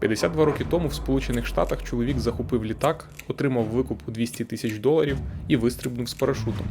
52 роки тому в Сполучених Штатах чоловік захопив літак, отримав викуп у 200 тисяч доларів і вистрибнув з парашутом.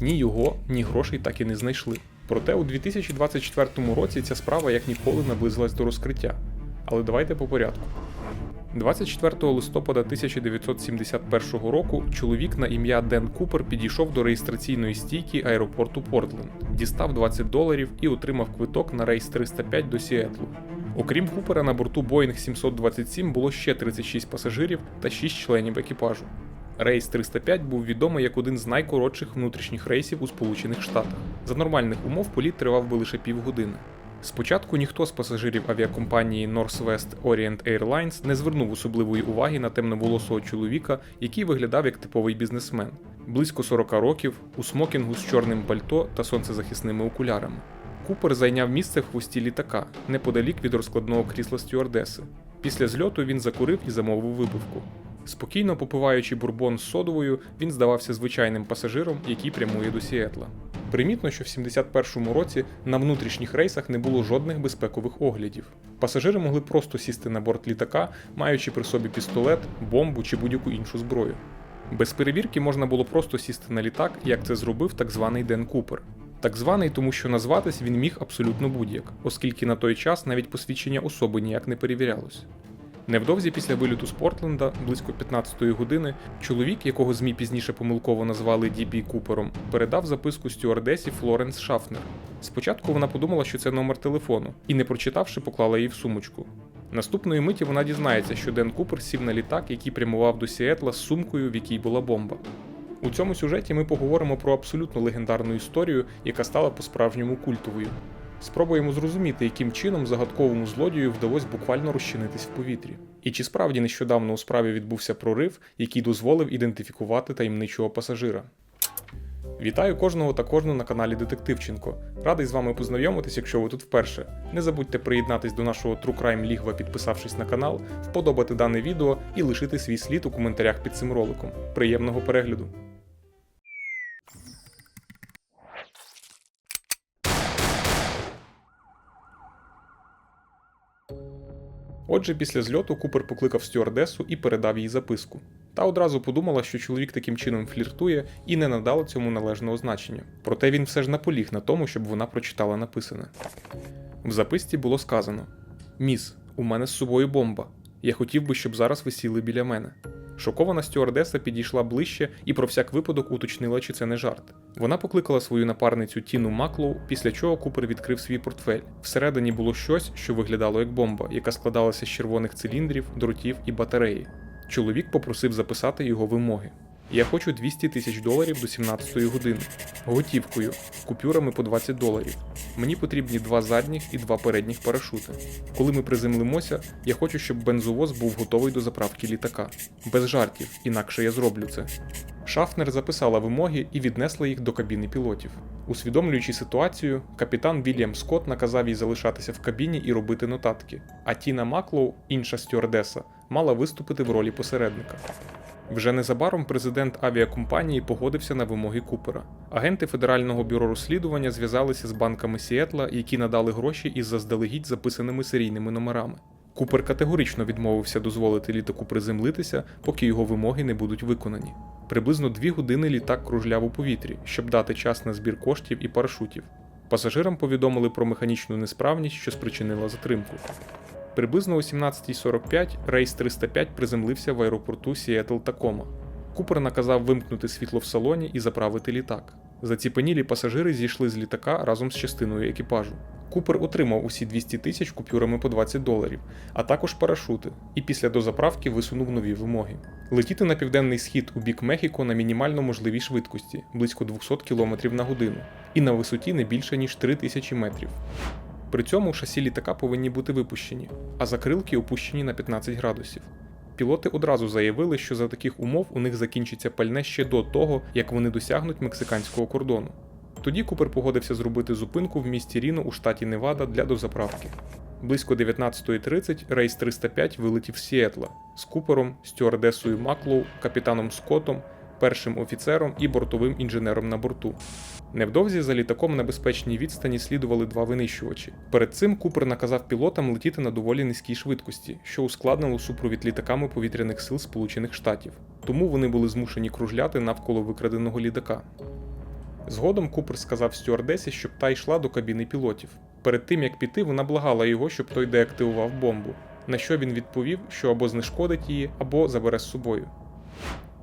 Ні його, ні грошей так і не знайшли. Проте у 2024 році ця справа як ніколи наблизилась до розкриття. Але давайте по порядку. 24 листопада 1971 року чоловік на ім'я Ден Купер підійшов до реєстраційної стійки аеропорту Портленд, дістав 20 доларів і отримав квиток на рейс 305 до Сіетлу. Окрім Купера, на борту Boeing 727 було ще 36 пасажирів та 6 членів екіпажу. Рейс 305 був відомий як один з найкоротших внутрішніх рейсів у Сполучених Штатах. За нормальних умов політ тривав би лише півгодини. Спочатку ніхто з пасажирів авіакомпанії Northwest Orient Airlines не звернув особливої уваги на темноволосого чоловіка, який виглядав як типовий бізнесмен, близько 40 років, у смокінгу з чорним пальто та сонцезахисними окулярами. Купер зайняв місце в хвості літака, неподалік від розкладного крісла стюардеси. Після зльоту він закурив і замовив випивку. Спокійно попиваючи бурбон з содовою, він здавався звичайним пасажиром, який прямує до Сіетла. Примітно, що в 71-му році на внутрішніх рейсах не було жодних безпекових оглядів. Пасажири могли просто сісти на борт літака, маючи при собі пістолет, бомбу чи будь-яку іншу зброю. Без перевірки можна було просто сісти на літак, як це зробив так званий Ден Купер. Так званий, тому що назватись він міг абсолютно будь-як, оскільки на той час навіть посвідчення особи ніяк не перевірялось. Невдовзі після виліту з Портленда, близько 15-ї години, чоловік, якого ЗМІ пізніше помилково назвали Дібі Купером, передав записку стюардесі Флоренс Шафнер. Спочатку вона подумала, що це номер телефону, і, не прочитавши, поклала її в сумочку. Наступної миті вона дізнається, що Ден Купер сів на літак, який прямував до Сіетла з сумкою, в якій була бомба. У цьому сюжеті ми поговоримо про абсолютно легендарну історію, яка стала по-справжньому культовою. Спробуємо зрозуміти, яким чином загадковому злодію вдалося буквально розчинитись в повітрі. І чи справді нещодавно у справі відбувся прорив, який дозволив ідентифікувати таємничого пасажира. Вітаю кожного та кожну на каналі Детективченко. Радий з вами познайомитись, якщо ви тут вперше. Не забудьте приєднатись до нашого True Crime Лігва, підписавшись на канал, вподобати дане відео і лишити свій слід у коментарях під цим роликом. Приємного перегляду! Отже, після зльоту Купер покликав стюардесу і передав їй записку. Та одразу подумала, що чоловік таким чином фліртує і не надала цьому належного значення. Проте він все ж наполіг на тому, щоб вона прочитала написане. В записці було сказано: Міс, у мене з собою бомба. Я хотів би, щоб зараз ви сіли біля мене. Шокована стюардеса підійшла ближче і про всяк випадок уточнила, чи це не жарт. Вона покликала свою напарницю Тіну Маклоу, після чого Купер відкрив свій портфель. Всередині було щось, що виглядало як бомба, яка складалася з червоних циліндрів, дротів і батареї. Чоловік попросив записати його вимоги. Я хочу 200 тисяч доларів до 17 години. Готівкою, купюрами по 20 доларів. Мені потрібні два задніх і два передніх парашути. Коли ми приземлимося, я хочу, щоб бензовоз був готовий до заправки літака. Без жартів, інакше я зроблю це. Шафнер записала вимоги і віднесла їх до кабіни пілотів. Усвідомлюючи ситуацію, капітан Вільям Скотт наказав їй залишатися в кабіні і робити нотатки, а Тіна Маклоу, інша стюардеса, мала виступити в ролі посередника. Вже незабаром президент авіакомпанії погодився на вимоги Купера. Агенти Федерального бюро розслідування зв'язалися з банками Сіетла, які надали гроші із заздалегідь записаними серійними номерами. Купер категорично відмовився дозволити літаку приземлитися, поки його вимоги не будуть виконані. Приблизно дві години літак кружляв у повітрі, щоб дати час на збір коштів і парашутів. Пасажирам повідомили про механічну несправність, що спричинила затримку. Приблизно о 17.45 рейс 305 приземлився в аеропорту Сіетл Такома. Купер наказав вимкнути світло в салоні і заправити літак. Заціпенілі пасажири зійшли з літака разом з частиною екіпажу. Купер отримав усі 200 тисяч купюрами по 20 доларів, а також парашути, і після дозаправки висунув нові вимоги. Летіти на південний схід у бік Мехіко на мінімально можливій швидкості близько 200 км на годину, і на висоті не більше ніж 3000 метрів. При цьому шасі літака повинні бути випущені, а закрилки опущені на 15 градусів. Пілоти одразу заявили, що за таких умов у них закінчиться пальне ще до того, як вони досягнуть мексиканського кордону. Тоді Купер погодився зробити зупинку в місті Ріно у штаті Невада для дозаправки. Близько 19.30 рейс 305 вилетів з Сіетла з Купером, стюардесою Маклоу, капітаном Скоттом, першим офіцером і бортовим інженером на борту. Невдовзі за літаком на безпечній відстані слідували два винищувачі. Перед цим Купер наказав пілотам летіти на доволі низькій швидкості, що ускладнило супровід літаками повітряних сил Сполучених Штатів. Тому вони були змушені кружляти навколо викраденого літака. Згодом Купер сказав стюардесі, щоб та йшла до кабіни пілотів. Перед тим як піти, вона благала його, щоб той деактивував бомбу. На що він відповів, що або знешкодить її, або забере з собою.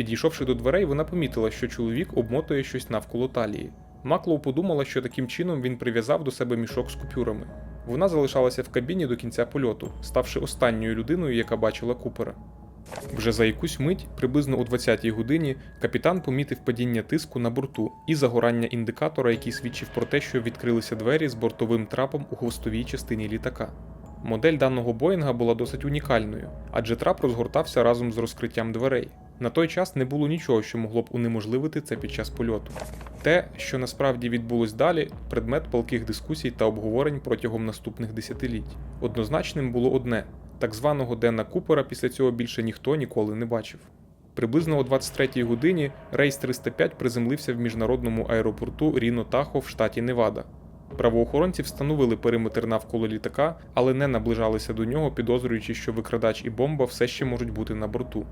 Підійшовши до дверей, вона помітила, що чоловік обмотує щось навколо талії. Маклоу подумала, що таким чином він прив'язав до себе мішок з купюрами. Вона залишалася в кабіні до кінця польоту, ставши останньою людиною, яка бачила Купера. Вже за якусь мить, приблизно о 20-й годині, капітан помітив падіння тиску на борту і загорання індикатора, який свідчив про те, що відкрилися двері з бортовим трапом у хвостовій частині літака. Модель даного Боїнга була досить унікальною, адже трап розгортався разом з розкриттям дверей. На той час не було нічого, що могло б унеможливити це під час польоту. Те, що насправді відбулось далі, предмет палких дискусій та обговорень протягом наступних десятиліть. Однозначним було одне: так званого Дена Купера після цього більше ніхто ніколи не бачив. Приблизно о 23-й годині рейс 305 приземлився в міжнародному аеропорту Ріно Тахо в штаті Невада. Правоохоронці встановили периметр навколо літака, але не наближалися до нього, підозрюючи, що викрадач і бомба все ще можуть бути на борту.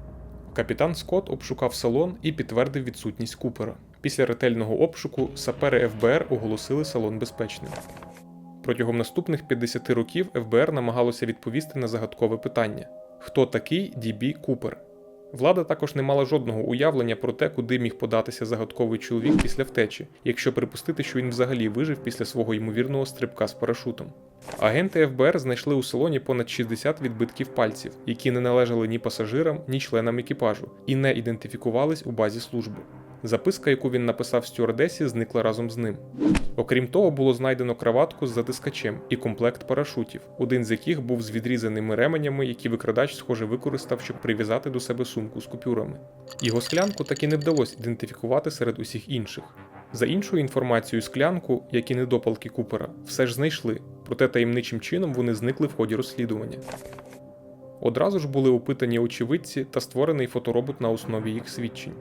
Капітан Скотт обшукав салон і підтвердив відсутність Купера. Після ретельного обшуку сапери ФБР оголосили салон безпечним. Протягом наступних 50 років ФБР намагалося відповісти на загадкове питання: хто такий Дібі Купер? Влада також не мала жодного уявлення про те, куди міг податися загадковий чоловік після втечі, якщо припустити, що він взагалі вижив після свого ймовірного стрибка з парашутом. Агенти ФБР знайшли у салоні понад 60 відбитків пальців, які не належали ні пасажирам, ні членам екіпажу, і не ідентифікувались у базі служби. Записка, яку він написав стюардесі, зникла разом з ним. Окрім того, було знайдено краватку з затискачем і комплект парашутів, один з яких був з відрізаними ременями, які викрадач, схоже, використав, щоб прив'язати до себе сумку з купюрами. Його склянку таки не вдалося ідентифікувати серед усіх інших. За іншою інформацією, склянку, як і недопалки Купера, все ж знайшли, проте таємничим чином вони зникли в ході розслідування. Одразу ж були опитані очевидці та створений фоторобот на основі їх свідчень.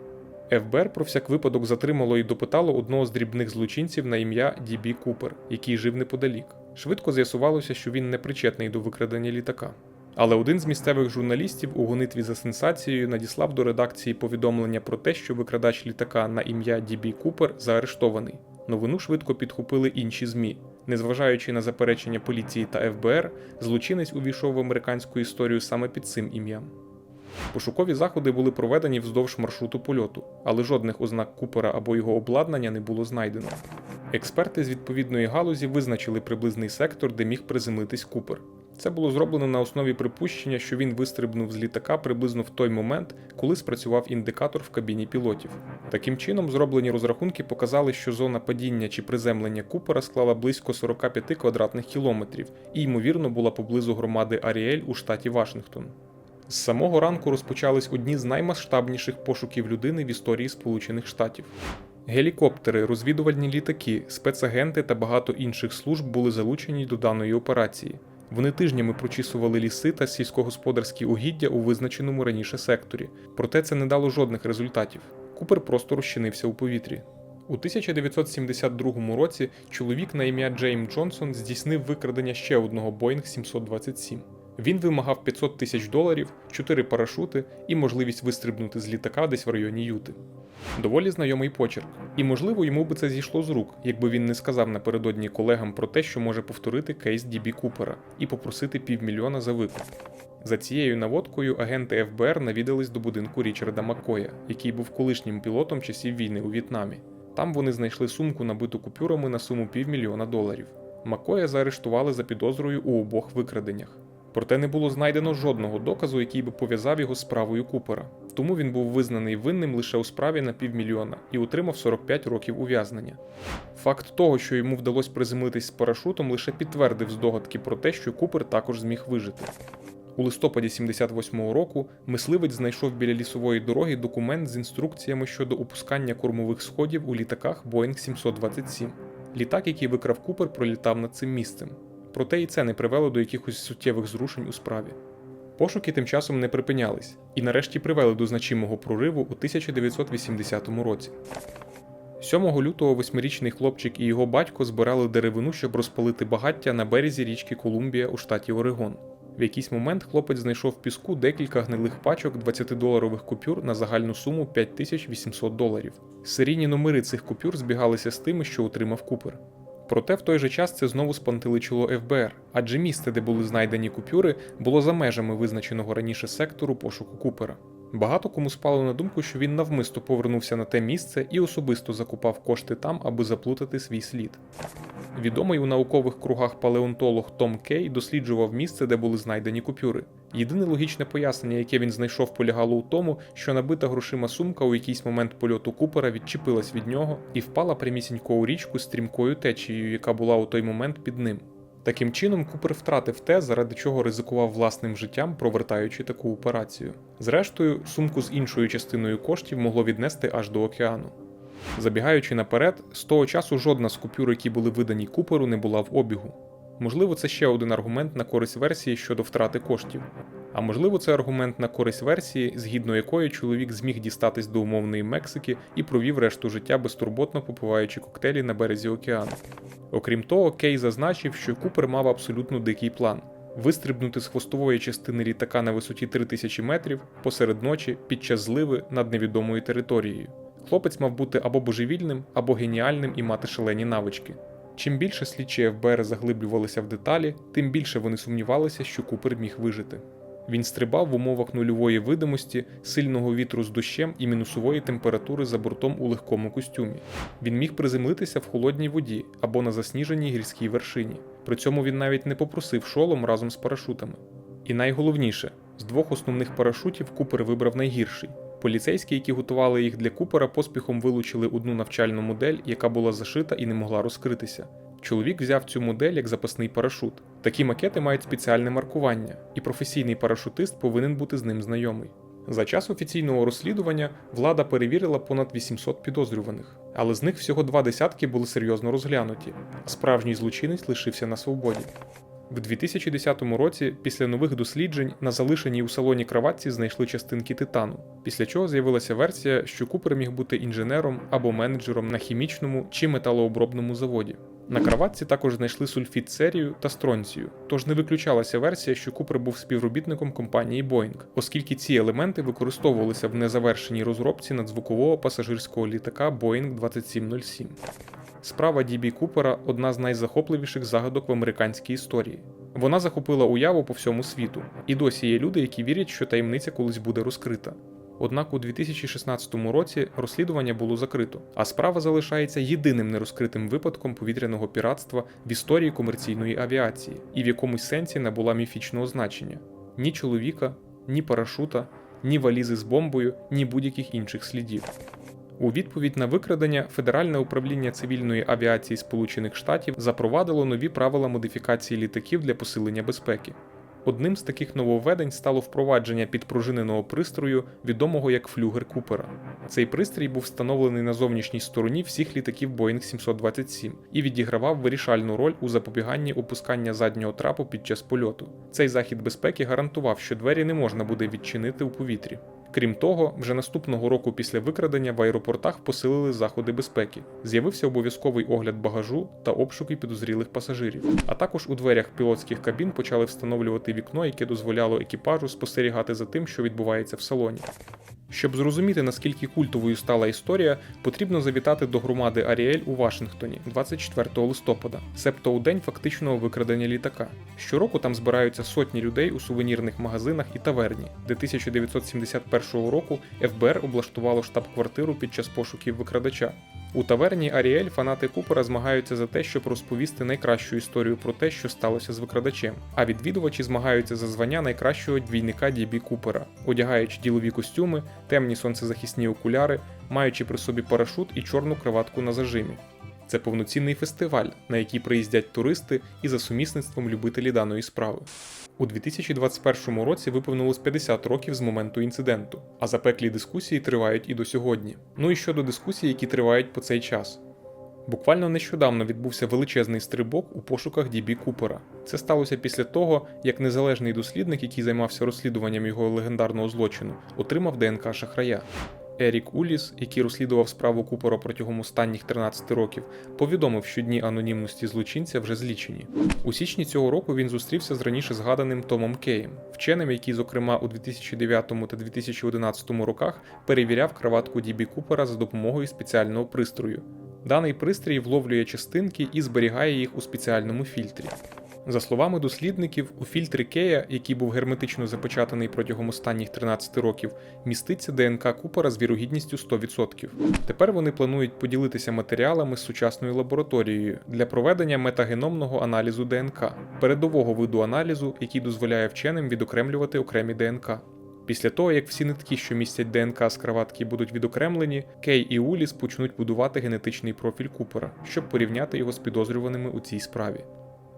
ФБР про всяк випадок затримало і допитало одного з дрібних злочинців на ім'я Дібі Купер, який жив неподалік. Швидко з'ясувалося, що він не причетний до викрадення літака. Але один з місцевих журналістів у гонитві за сенсацією надіслав до редакції повідомлення про те, що викрадач літака на ім'я Дібі Купер заарештований. Новину швидко підхопили інші ЗМІ. Незважаючи на заперечення поліції та ФБР, злочинець увійшов в американську історію саме під цим ім'ям. Пошукові заходи були проведені вздовж маршруту польоту, але жодних ознак Купера або його обладнання не було знайдено. Експерти з відповідної галузі визначили приблизний сектор, де міг приземлитись Купер. Це було зроблено на основі припущення, що він вистрибнув з літака приблизно в той момент, коли спрацював індикатор в кабіні пілотів. Таким чином, зроблені розрахунки показали, що зона падіння чи приземлення Купера склала близько 45 квадратних кілометрів і, ймовірно, була поблизу громади Аріель у штаті Вашингтон. З самого ранку розпочались одні з наймасштабніших пошуків людини в історії Сполучених Штатів. Гелікоптери, розвідувальні літаки, спецагенти та багато інших служб були залучені до даної операції. Вони тижнями прочісували ліси та сільськогосподарські угіддя у визначеному раніше секторі, проте це не дало жодних результатів. Купер просто розчинився у повітрі. У 1972 році чоловік на ім'я Джейм Джонсон здійснив викрадення ще одного Boeing 727. Він вимагав 500 тисяч доларів, 4 парашути і можливість вистрибнути з літака десь в районі Юти. Доволі знайомий почерк, і можливо йому би це зійшло з рук, якби він не сказав напередодні колегам про те, що може повторити кейс Дібі Купера і попросити півмільйона за викуп. За цією наводкою агенти ФБР навідались до будинку Річарда Маккоя, який був колишнім пілотом часів війни у В'єтнамі. Там вони знайшли сумку, набиту купюрами на суму півмільйона доларів. Маккоя заарештували за підозрою у обох викраденнях. Проте не було знайдено жодного доказу, який би пов'язав його з справою Купера. Тому він був визнаний винним лише у справі на півмільйона і отримав 45 років ув'язнення. Факт того, що йому вдалося приземлитись з парашутом, лише підтвердив здогадки про те, що Купер також зміг вижити. У листопаді 78-го року мисливець знайшов біля лісової дороги документ з інструкціями щодо опускання кормових сходів у літаках Boeing 727. Літак, який викрав Купер, пролітав над цим місцем. Проте і це не привело до якихось суттєвих зрушень у справі. Пошуки тим часом не припинялись і нарешті привели до значимого прориву у 1980 році. 7 лютого восьмирічний хлопчик і його батько збирали деревину, щоб розпалити багаття на березі річки Колумбія у штаті Орегон. В якийсь момент хлопець знайшов в піску декілька гнилих пачок 20-доларових купюр на загальну суму 5800 доларів. Серійні номери цих купюр збігалися з тими, що отримав Купер. Проте в той же час це знову спантеличило ФБР, адже місце, де були знайдені купюри, було за межами визначеного раніше сектору пошуку Купера. Багато кому спало на думку, що він навмисто повернувся на те місце і особисто закупав кошти там, аби заплутати свій слід. Відомий у наукових кругах палеонтолог Том Кей досліджував місце, де були знайдені купюри. Єдине логічне пояснення, яке він знайшов, полягало у тому, що набита грошима сумка у якийсь момент польоту Купера відчепилась від нього і впала прямісінько у річку стрімкою течією, яка була у той момент під ним. Таким чином, Купер втратив те, заради чого ризикував власним життям, провертаючи таку операцію. Зрештою, сумку з іншою частиною коштів могло віднести аж до океану. Забігаючи наперед, з того часу жодна з купюр, які були видані Куперу, не була в обігу. Можливо, це ще один аргумент на користь версії щодо втрати коштів. А можливо, це аргумент на користь версії, згідно якої чоловік зміг дістатись до умовної Мексики і провів решту життя безтурботно попиваючи коктейлі на березі океану. Окрім того, Кей зазначив, що Купер мав абсолютно дикий план вистрибнути з хвостової частини літака на висоті 3000 метрів посеред ночі під час зливи над невідомою територією. Хлопець мав бути або божевільним, або геніальним і мати шалені навички. Чим більше слідчі ФБР заглиблювалися в деталі, тим більше вони сумнівалися, що Купер міг вижити. Він стрибав в умовах нульової видимості, сильного вітру з дощем і мінусової температури за бортом у легкому костюмі. Він міг приземлитися в холодній воді або на засніженій гірській вершині. При цьому він навіть не попросив шолом разом з парашутами. І найголовніше, з двох основних парашутів Купер вибрав найгірший. Поліцейські, які готували їх для Купера, поспіхом вилучили одну навчальну модель, яка була зашита і не могла розкритися. Чоловік взяв цю модель як запасний парашут. Такі макети мають спеціальне маркування, і професійний парашутист повинен бути з ним знайомий. За час офіційного розслідування влада перевірила понад 800 підозрюваних, але з них всього два десятки були серйозно розглянуті, а справжній злочинець лишився на свободі. В 2010 році, після нових досліджень, на залишеній у салоні краватці знайшли частинки титану, після чого з'явилася версія, що Купер міг бути інженером або менеджером на хімічному чи металообробному заводі. На краватці також знайшли сульфід серію та стронцію, тож не виключалася версія, що Купер був співробітником компанії Boeing, оскільки ці елементи використовувалися в незавершеній розробці надзвукового пасажирського літака Boeing 2707. Справа Дібі Купера одна з найзахопливіших загадок в американській історії. Вона захопила уяву по всьому світу, і досі є люди, які вірять, що таємниця колись буде розкрита. Однак у 2016 році розслідування було закрито, а справа залишається єдиним нерозкритим випадком повітряного піратства в історії комерційної авіації і в якомусь сенсі набула міфічного значення: ні чоловіка, ні парашута, ні валізи з бомбою, ні будь-яких інших слідів. У відповідь на викрадення Федеральне управління цивільної авіації Сполучених Штатів запровадило нові правила модифікації літаків для посилення безпеки. Одним з таких нововведень стало впровадження підпружиненого пристрою, відомого як флюгер Купера. Цей пристрій був встановлений на зовнішній стороні всіх літаків Boeing 727 і відігравав вирішальну роль у запобіганні опускання заднього трапу під час польоту. Цей захід безпеки гарантував, що двері не можна буде відчинити у повітрі. Крім того, вже наступного року після викрадення в аеропортах посилили заходи безпеки. З'явився обов'язковий огляд багажу та обшуки підозрілих пасажирів. А також у дверях пілотських кабін почали встановлювати вікно, яке дозволяло екіпажу спостерігати за тим, що відбувається в салоні. Щоб зрозуміти, наскільки культовою стала історія, потрібно завітати до громади Аріель у Вашингтоні 24 листопада, себто у день фактичного викрадення літака. Щороку там збираються сотні людей у сувенірних магазинах і таверні, де 1971 року ФБР облаштувало штаб-квартиру під час пошуків викрадача. У таверні Аріель фанати Купера змагаються за те, щоб розповісти найкращу історію про те, що сталося з викрадачем. А відвідувачі змагаються за звання найкращого двійника Дібі Купера, одягаючи ділові костюми, темні сонцезахисні окуляри, маючи при собі парашут і чорну криватку на зажимі. Це повноцінний фестиваль, на який приїздять туристи і за сумісництвом любителі даної справи. У 2021 році виповнилось 50 років з моменту інциденту, а запеклі дискусії тривають і до сьогодні. Ну і щодо дискусій, які тривають по цей час. Буквально нещодавно відбувся величезний стрибок у пошуках Дібі Купера. Це сталося після того, як незалежний дослідник, який займався розслідуванням його легендарного злочину, отримав ДНК шахрая. Ерік Уліс, який розслідував справу Купера протягом останніх 13 років, повідомив, що дні анонімності злочинця вже злічені. У січні цього року він зустрівся з раніше згаданим Томом Кеєм, вченим, який, зокрема, у 2009 та 2011 роках перевіряв краватку Дібі Купера за допомогою спеціального пристрою. Даний пристрій вловлює частинки і зберігає їх у спеціальному фільтрі. За словами дослідників, у фільтрі Кея, який був герметично запечатаний протягом останніх 13 років, міститься ДНК Купера з вірогідністю 100%. Тепер вони планують поділитися матеріалами з сучасною лабораторією для проведення метагеномного аналізу ДНК, передового виду аналізу, який дозволяє вченим відокремлювати окремі ДНК. Після того, як всі нитки, що містять ДНК з краватки, будуть відокремлені, Кей і Уліс почнуть будувати генетичний профіль Купера, щоб порівняти його з підозрюваними у цій справі.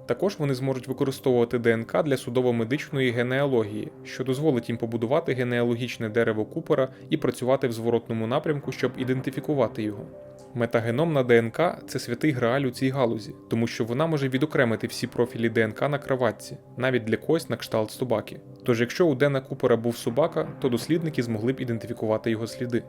Також вони зможуть використовувати ДНК для судово-медичної генеалогії, що дозволить їм побудувати генеалогічне дерево Купера і працювати в зворотному напрямку, щоб ідентифікувати його. Метагеномна ДНК це святий грааль у цій галузі, тому що вона може відокремити всі профілі ДНК на краватці, навіть для когось на кшталт собаки. Тож, якщо у Дена Купера був собака, то дослідники змогли б ідентифікувати його сліди.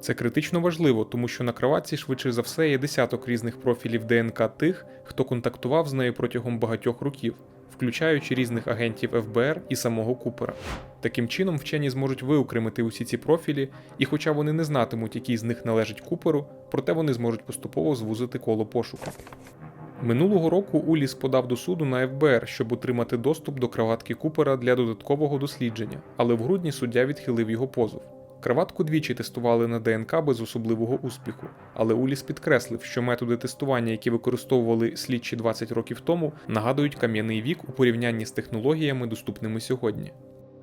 Це критично важливо, тому що на кроватці швидше за все є десяток різних профілів ДНК тих, хто контактував з нею протягом багатьох років, включаючи різних агентів ФБР і самого Купера. Таким чином, вчені зможуть виокремити усі ці профілі, і хоча вони не знатимуть, який з них належить Куперу, проте вони зможуть поступово звузити коло пошуку. Минулого року Уліс подав до суду на ФБР, щоб отримати доступ до краватки Купера для додаткового дослідження, але в грудні суддя відхилив його позов. Краватку двічі тестували на ДНК без особливого успіху, але Уліс підкреслив, що методи тестування, які використовували слідчі 20 років тому, нагадують кам'яний вік у порівнянні з технологіями, доступними сьогодні.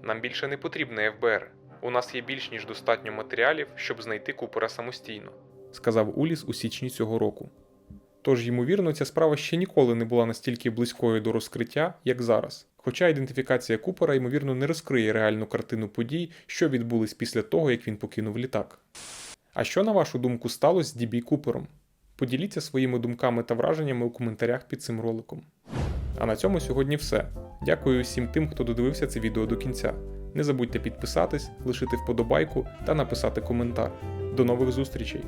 Нам більше не потрібне ФБР. У нас є більш ніж достатньо матеріалів, щоб знайти Купера самостійно, сказав Уліс у січні цього року. Тож, ймовірно, ця справа ще ніколи не була настільки близькою до розкриття, як зараз. Хоча ідентифікація Купера, ймовірно, не розкриє реальну картину подій, що відбулись після того, як він покинув літак. А що, на вашу думку, сталося з Дібі Купером? Поділіться своїми думками та враженнями у коментарях під цим роликом. А на цьому сьогодні все. Дякую всім тим, хто додивився це відео до кінця. Не забудьте підписатись, лишити вподобайку та написати коментар. До нових зустрічей!